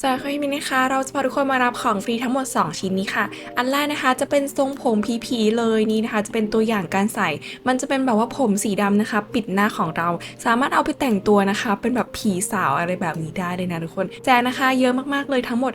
สวัสดีค่ะพี่มินนะคะ เราจะพาทุกคนมารับของฟรีทั้งหมด 2 ชิ้นนี้ค่ะ อันแรกนะคะจะเป็นทรงผมผีๆเลยนี่นะคะ จะเป็นตัวอย่างการใส่ มันจะเป็นแบบว่าผมสีดำนะคะ ปิดหน้าของเรา สามารถเอาไปแต่งตัวนะคะ เป็นแบบผีสาวอะไรแบบนี้ได้เลยนะทุกคน แจกนะคะเยอะมากๆเลยทั้งหมด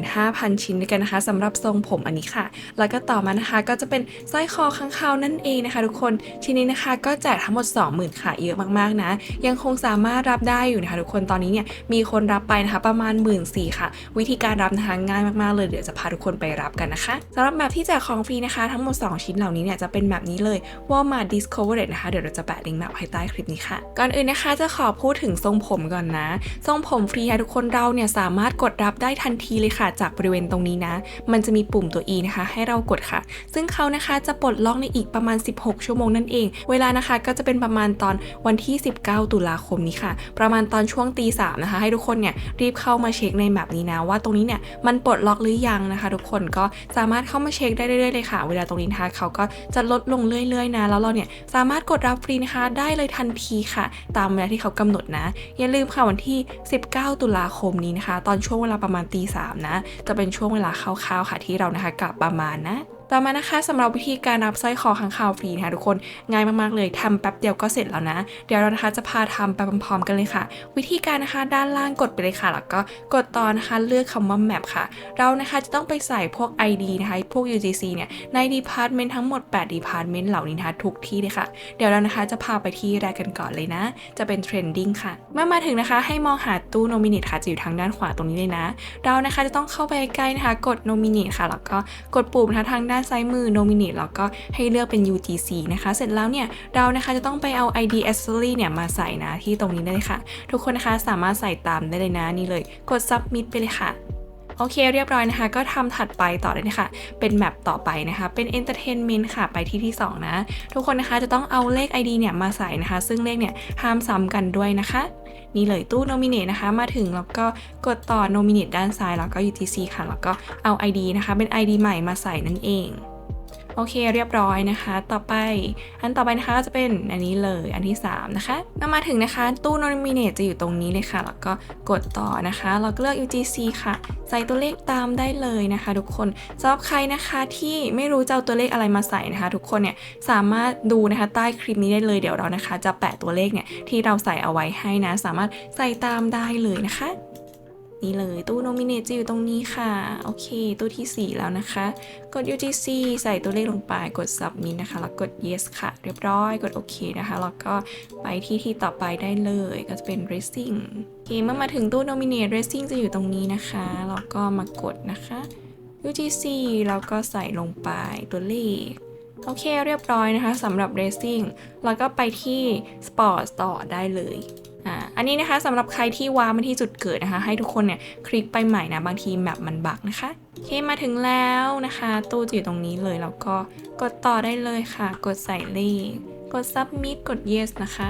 15,000 ชิ้นด้วยกันนะคะสำหรับทรงผมอันนี้ค่ะ แล้วก็ต่อมานะคะก็จะเป็นสร้อยคอข้างคาวนั่นเองนะคะ ทุกคนชิ้นนี้นะคะก็แจกทั้งหมด 20,000ค่ะเยอะมากๆนะ ยังคงสามารถรับได้อยู่นะคะ ทุกคนตอนนี้เนี่ยมีคนรับไปนะคะประมาณ1 4ื่นค่ะ วิธีการรับนะคะง่ายมากๆเลยเดี๋ยวจะพาทุกคนไปรับกันนะคะสำหรับแบบที่แจกของฟรีนะคะ ทั้งหมด 2 ชิ้นเหล่านี้เนี่ยจะเป็นแบบนี้เลย Walmart Discovered นะคะ เดี๋ยวเราจะแปะลิงก์แบบให้ใต้คลิปนี้ค่ะ ก่อนอื่นนะคะจะขอพูดถึงทรงผมก่อนนะ ทรงผมฟรีค่ะทุกคนเราเนี่ยสามารถกดรับได้ทันทีเลยค่ะ จากบริเวณตรงนี้นะ มันจะมีปุ่มตัว E นะคะ ให้เรากดค่ะ ซึ่งเขานะคะจะปลดล็อกในอีกประมาณ 16 ชั่วโมงนั่นเอง เวลานะคะก็จะเป็นประมาณตอนวันที่ 19 ตุลาคมนี้ค่ะ ประมาณตอนช่วงตีสามนะคะ ให้ทุกคนเนี่ยรีบเข้ามาเช็คในแมปนี้นะว่าตรงนี้เนี่ยมันปลดล็อกหรือยังนะคะ ทุกคนก็สามารถเข้ามาเช็คได้เรื่อยๆเลยค่ะ เวลาตรงนี้นะคะเขาก็จะลดลงเรื่อยๆนะแล้วเราเนี่ยสามารถกดรับฟรีนะคะได้เลยทันทีค่ะ ตามเวลาที่เขากำหนดนะ อย่าลืมค่ะวันที่ 19 ตุลาคมนี้นะคะ ตอนช่วงเวลาประมาณตีสามนะ จะเป็นช่วงเวลาคร่าวๆค่ะที่เรานะคะกลับประมาณนะ ต่อมานะคะสำหรับวิธีการรับสร้อยคอข้างคาวฟรีนะคะทุกคนง่ายมากๆเลยทำแป๊บเดียวก็เสร็จแล้วนะ เดี๋ยวเรานะคะจะพาทำไปพร้อมๆกันเลยค่ะ วิธีการนะคะด้านล่างกดไปเลยค่ะแล้วก็กดตอนนะคะเลือกคำว่า map ค่ะ เรานะคะจะต้องไปใส่พวก ID นะคะพวก UGC เนี่ยใน department ทั้งหมด 8 department เหล่านี้นะคะทุกที่เลยค่ะ เดี๋ยวเรานะคะจะพาไปที่แรกกันก่อนเลยนะ จะเป็น trending ค่ะ เมื่อมาถึงนะคะให้มองหาตู้ nominate ค่ะจะอยู่ทางด้านขวาตรงนี้เลยนะ เรานะคะจะต้องเข้าไปใกล้นะคะกด nominate ค่ะแล้วก็กดปุ่มนะคะทางด้านานซ้ายมือ nominate แล้วก็ให้เลือกเป็น UGC นะคะ เสร็จแล้วเนี่ยเรานะคะจะต้องไปเอา ID accessory เนี่ยมาใส่นะที่ตรงนี้ได้เลยค่ะ ทุกคนนะคะสามารถใส่ตามได้เลยนะนี่เลย กด submit ไปเลยค่ะ โอเคเรียบร้อยนะคะ ก็ทำถัดไปต่อเลยนะคะ เป็นแมปต่อไปนะคะ เป็น entertainment ค่ะ ไปที่ที่ 2 นะ ทุกคนนะคะจะต้องเอาเลข ID เนี่ยมาใส่นะคะ ซึ่งเลขเนี่ยห้ามซ้ำกันด้วยนะคะนี่เลยตู้ nominate นะคะ มาถึงแล้วก็กดต่อ nominate ด้านซ้าย แล้วก็ UTC ค่ะ แล้วก็เอา ID นะคะ เป็น ID ใหม่มาใส่นั่นเอง โอเคเรียบร้อยนะคะ ต่อไปอันต่อไปนะคะก็จะเป็นอันนี้เลยอันที่ 3 นะคะเมื่อมาถึงนะคะตู้ nominate จะอยู่ตรงนี้เลยค่ะ แล้วก็กดต่อนะคะ เราก็เลือก UGC ค่ะ ใส่ตัวเลขตามได้เลยนะคะ ทุกคนสำหรับใครนะคะที่ไม่รู้จะเอาตัวเลขอะไรมาใส่นะคะ ทุกคนเนี่ยสามารถดูนะคะใต้คลิปนี้ได้เลยเดี๋ยวเรานะคะ จะแปะตัวเลขเนี่ยที่เราใส่เอาไว้ให้นะ สามารถใส่ตามได้เลยนะคะ นี่เลยตู้ nominate จะอยู่ตรงนี้ค่ะ โอเค ตู้ที่ 4 แล้วนะคะ กด UGC ใส่ตัวเลขลงไปกด submit นะคะ แล้วกด yes ค่ะ เรียบร้อยกดโอเคนะคะ แล้วก็ไปที่ที่ต่อไปได้เลยก็จะเป็น racing โอเค เมื่อมาถึงตู้ nominate racing จะอยู่ตรงนี้นะคะ แล้วก็มากดนะคะ UGC แล้วก็ใส่ลงไปตัวเลข โอเคเรียบร้อยนะคะสำหรับ racing แล้วก็ไปที่ sport ต่อได้เลยอ่าอันนี้นะคะสำหรับใครที่ว้ามาที่จุดเกิดนะคะ ให้ทุกคนเนี่ยคลิกไปใหม่นะบางทีแมปมันบักนะคะโอเคมาถึงแล้วนะคะ ตู้จะอยู่ตรงนี้เลยแล้วก็กดต่อได้เลยค่ะ กดใส่เลขกด submit กด yes นะคะ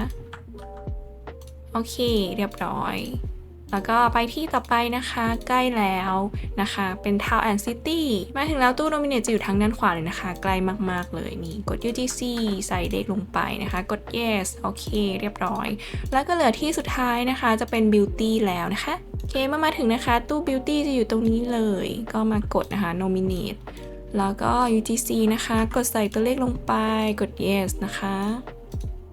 โอเค เรียบร้อย แล้วก็ไปที่ต่อไปนะคะใกล้แล้วนะคะ เป็น Town and City มาถึงแล้วตู้ Nominate จะอยู่ทางด้านขวาเลยนะคะ ใกล้มากๆเลยนี่กด UTC ใส่เลขลงไปนะคะ กด yes โอเค เรียบร้อย แล้วก็เหลือที่สุดท้ายนะคะจะเป็น Beauty แล้วนะคะโอเคเมื่อมาถึงนะคะตู้ Beauty จะอยู่ตรงนี้เลย ก็มากดนะคะ Nominate แล้วก็ UTC นะคะ กดใส่ตัวเลขลงไป กด yes นะคะ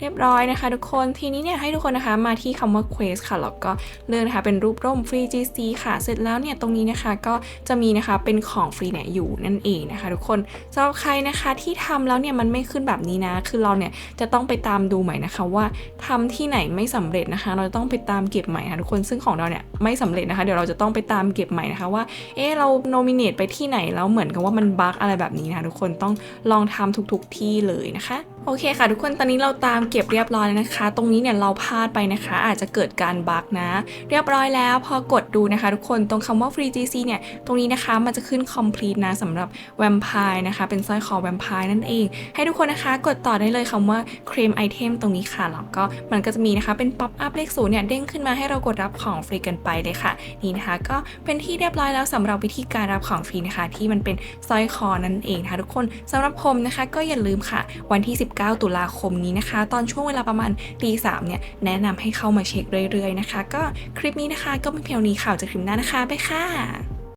เรียบร้อยนะคะทุกคนทีนี้เนี่ยให้ทุกคนนะคะมาที่คำว่า quest ค่ะแล้วก็เลือกนะคะเป็นรูปร่ม free GC ค่ะ เสร็จแล้วเนี่ยตรงนี้นะคะก็จะมีนะคะเป็นของฟรีเนี่ยอยู่นั่นเองนะคะ ทุกคนสำหรับใครนะคะที่ทำแล้วเนี่ยมันไม่ขึ้นแบบนี้นะ คือเราเนี่ยจะต้องไปตามดูใหม่นะคะว่าทำที่ไหนไม่สำเร็จนะคะ เราจะต้องไปตามเก็บใหม่ค่ะทุกคนซึ่งของเราเนี่ยไม่สำเร็จนะคะ เดี๋ยวเราจะต้องไปตามเก็บใหม่นะคะว่าเออเรา nominate ไปที่ไหนแล้วเหมือนกับว่ามันบั๊กอะไรแบบนี้นะคะทุกคนต้องลองทำทุก ๆที่เลยนะคะ โอเคค่ะ ทุกคนตอนนี้เราตามเก็บเรียบร้อยแล้วนะคะ ตรงนี้เนี่ยเราพลาดไปนะคะ อาจจะเกิดการบั๊กนะ เรียบร้อยแล้วพอกดดูนะคะ ทุกคนตรงคำว่า free GC เนี่ยตรงนี้นะคะมันจะขึ้น complete นะสำหรับ vampire นะคะ เป็นสร้อยคอ vampire นั่นเอง ให้ทุกคนนะคะกดต่อได้เลยคำว่า claim item ตรงนี้ค่ะแล้วก็มันก็จะมีนะคะเป็น pop up เลขศูนย์เนี่ยเด้งขึ้นมาให้เรากดรับของฟรีกันไปเลยค่ะ นี่นะคะ ก็เป็นที่เรียบร้อยแล้วสำหรับวิธีการรับของฟรีนะคะ ที่มันเป็นสร้อยคอนั่นเองนะคะทุกคนสำหรับผมนะคะ ก็อย่าลืมค่ะ วันที่19 ตุลาคมนี้นะคะ ตอนช่วงเวลาประมาณตีสามเนี่ย แนะนำให้เข้ามาเช็คเรื่อยๆนะคะ ก็คลิปนี้นะคะ ก็เป็นเพียงนี้ข่าวจากคลิปหน้านะคะ ไปค่ะ